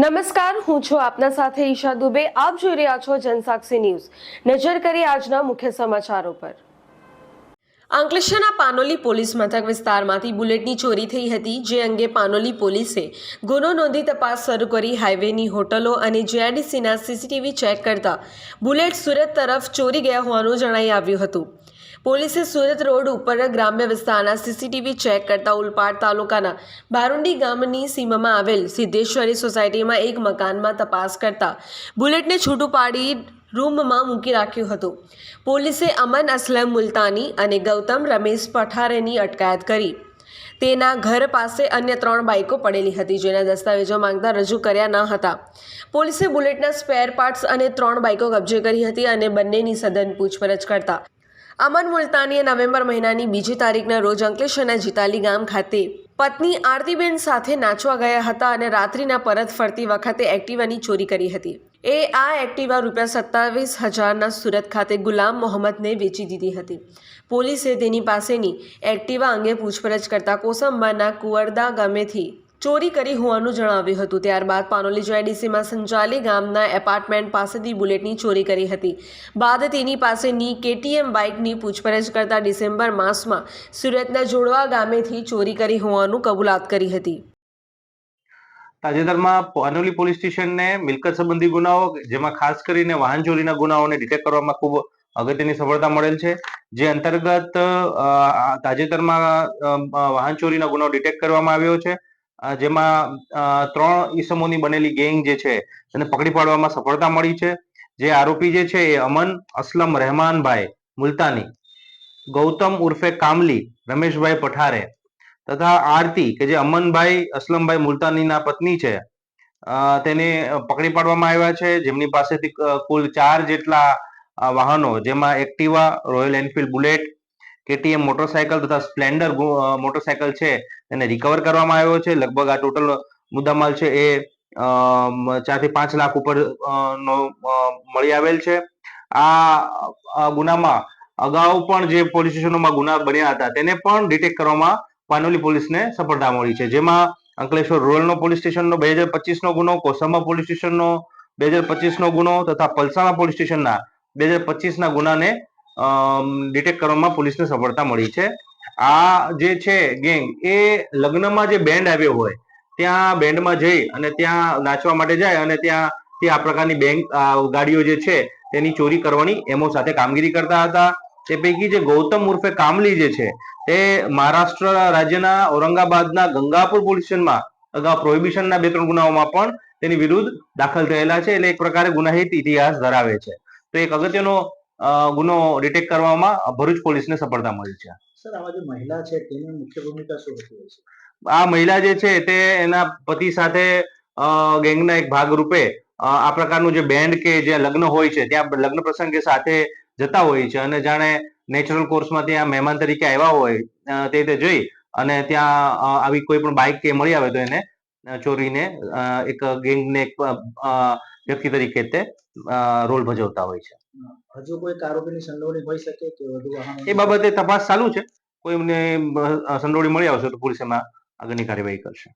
નમસ્કાર, હું છું આપના સાથે ઈશા દુબે. આપ જોઈ રહ્યા છો જનસાક્ષી ન્યૂઝ. નજર કરી આજના મુખ્ય સમાચારો પર. અંકલેશ્વરના પાનોલી પોલીસ મથક વિસ્તારમાંથી બુલેટની ચોરી થઈ હતી, જે અંગે પાનોલી પોલીસે ગુનો નોંધી તપાસ શરૂ કરી હાઈવેની હોટલો અને જીઆઈડીસીના સીસીટીવી ચેક કરતા બુલેટ સુરત તરફ ચોરી ગયા હોવાનું જણાઈ આવ્યું હતું. પોલીસે સુરત રોડ ઉપર ગ્રામ્ય વિસ્તારના સીસીટીવી ચેક કરતા ઉલપાડ તાલુકાના બારુંડી ગામની સીમામાં આવેલ સિદ્ધેશ્વરી સોસાયટીમાં એક મકાનમાં તપાસ કરતા બુલેટને છૂટું પાડી રૂમમાં મૂકી રાખ્યું હતું. પોલીસે અમન અસલમ મુલતાની અને ગૌતમ રમેશ પઠારેની અટકાયત કરી. તેના ઘર પાસે અન્ય ત્રણ બાઇકો પડેલી હતી જેના દસ્તાવેજો માંગતા રજૂ કર્યા ન હતા. પોલીસે બુલેટના સ્પેર પાર્ટ્સ અને ત્રણ બાઇકો કબજે કરી હતી અને બંનેની સઘન પૂછપરછ કરતા અમન મુલતાનીએ નવેમ્બર મહિનાની બીજી તારીખના રોજ અંકલેશ્વરના જીતાલી ગામ ખાતે પત્ની આરતીબેન સાથે નાચવા ગયા હતા અને રાત્રિના પરત ફરતી વખતે એક્ટિવાની ચોરી કરી હતી. એ આ એક્ટિવા રૂપિયા સત્તાવીસ હજારના સુરત ખાતે ગુલામ મોહમ્મદને વેચી દીધી હતી. પોલીસે તેની પાસેની એક્ટિવા અંગે પૂછપરછ કરતા કોસંબાના કુવરદા ગામેથી ચોરી કરી હોવાનું જણાવ્યું હતું. ત્યારબાદ પાનોલી જીઆઈડીસીમાં સંચાલી ગામના એપાર્ટમેન્ટ પાસેથી બુલેટની ચોરી કરી હતી. બાદ તેની પાસેની કેટીએમ બાઇકની પૂછપરછ કરતા ડિસેમ્બર માસમાં સુરતના જોડવા ગામેથી ચોરી કરી હોવાનું કબૂલાત કરી હતી. તાજેતરમાં પાનોલી પોલીસ સ્ટેશનને મિલકત સંબંધી ગુનાઓ, જેમાં ખાસ કરીને વાહન ચોરીના ગુનાઓને ડિટેક્ટ કરવામાં ખૂબ અગત્યની સફળતા મળેલ છે. જે અંતર્ગત તાજેતરમાં વાહન ચોરીના ગુનાઓ ડિટેક્ટ કરવામાં આવ્યો છે. જેમાં ત્રણ ઈસમોની બનેલી ગેંગ જે છે તેને પકડી પાડવામાં સફળતા મળી છે. જે આરોપી જે છે, એ અમન અસલમ રહેમાનભાઈ મુલતાની, ગૌતમ ઉર્ફે કામલી, રમેશભાઈ પઠારે તથા આરતી કે જે અમનભાઈ અસલમભાઈ મુલતાનીના પત્ની છે તેને પકડી પાડવામાં આવ્યા છે. જેમની પાસેથી કુલ ચાર જેટલા વાહનો, જેમાં Activa, Royal Enfield bullet KTM motorcycle તથા સ્પ્લેન્ડર મોટરસાયકલ છે, એને રિકવર કરવામાં આવ્યો છે. લગભગ આ ટોટલ મુદ્દામાલ છે એ ચારથી પાંચ લાખ ઉપર નો મળી આવેલ છે. આ આ ગુનામાં અગાઉ પણ જે પોલીસ સ્ટેશનોમાં ગુના બન્યા હતા, તેને પણ ડિટેક્ટ કરવામાં પાનોલી પોલીસને સફળતા મળી છે. જેમાં અંકલેશ્વર રૂરલનો પોલીસ સ્ટેશનનો બે હજાર પચીસનો ગુનો કોસંબા પોલીસ સ્ટેશનનો બે હજાર પચીસનો ગુનો તથા પલસાણા પોલીસ સ્ટેશનના બે હજાર પચીસના ગુનાને ડિટેક્ટ કરવામાં પોલીસને સફળતા મળી છે. આ જે છે ગેંગ એ લગ્નમાં જે બેન્ડ આવ્યો હોય, ત્યાં બેન્ડમાં જઈ અને ત્યાં નાચવા માટે જાય અને ત્યાં તે આ પ્રકારની બેંક ગાડીઓ જે છે, તેની ચોરી કરવાની એમો સાથે કામગીરી કરતા હતા. તે પૈકી જે ગૌતમ ઉર્ફે કામલી જે છે, તે મહારાષ્ટ્ર રાજ્યના ઔરંગાબાદના ગંગાપુર પોલીસ સ્ટેશનમાં અગાઉ પ્રોહિબિશનના બે ત્રણ ગુનાઓમાં પણ તેની વિરુદ્ધ દાખલ થયેલા છે. એટલે એક પ્રકારે ગુનાહિત ઇતિહાસ ધરાવે છે. તો એક અગત્યનો ગુનો ડિટેક્ટ કરવામાં ભરૂચ પોલીસને સફળતા મળી છે. સર આવા જે મહિલા છે તેની મુખ્ય ભૂમિકા શું હોતી આ મહિલા જે છે તે એના પતિ સાથે ગેંગના એક ભાગ રૂપે આ પ્રકારનું જે બેન્ડ કે જે લગ્ન હોય છે ત્યાં લગ્ન પ્રસંગે સાથે જતા હોય છે અને જાણે નેચરલ કોર્સમાં ત્યાં મહેમાન તરીકે આવ્યા હોય તે રીતે જઈ અને ત્યાં આવી કોઈ પણ બાઇક કે મળી આવે તો એને ચોરીને એક ગેંગને એક વ્યક્તિ તરીકે તે રોલ ભજવતા હોય છે. હજુ કોઈ આરોપીની સંડોવણી હોઈ શકે કે વધુ એ બાબતે તપાસ ચાલુ છે. કોઈ અ, સંડોવણી મળી આવશે તો પોલીસ એમાં આગળની કાર્યવાહી કરશે.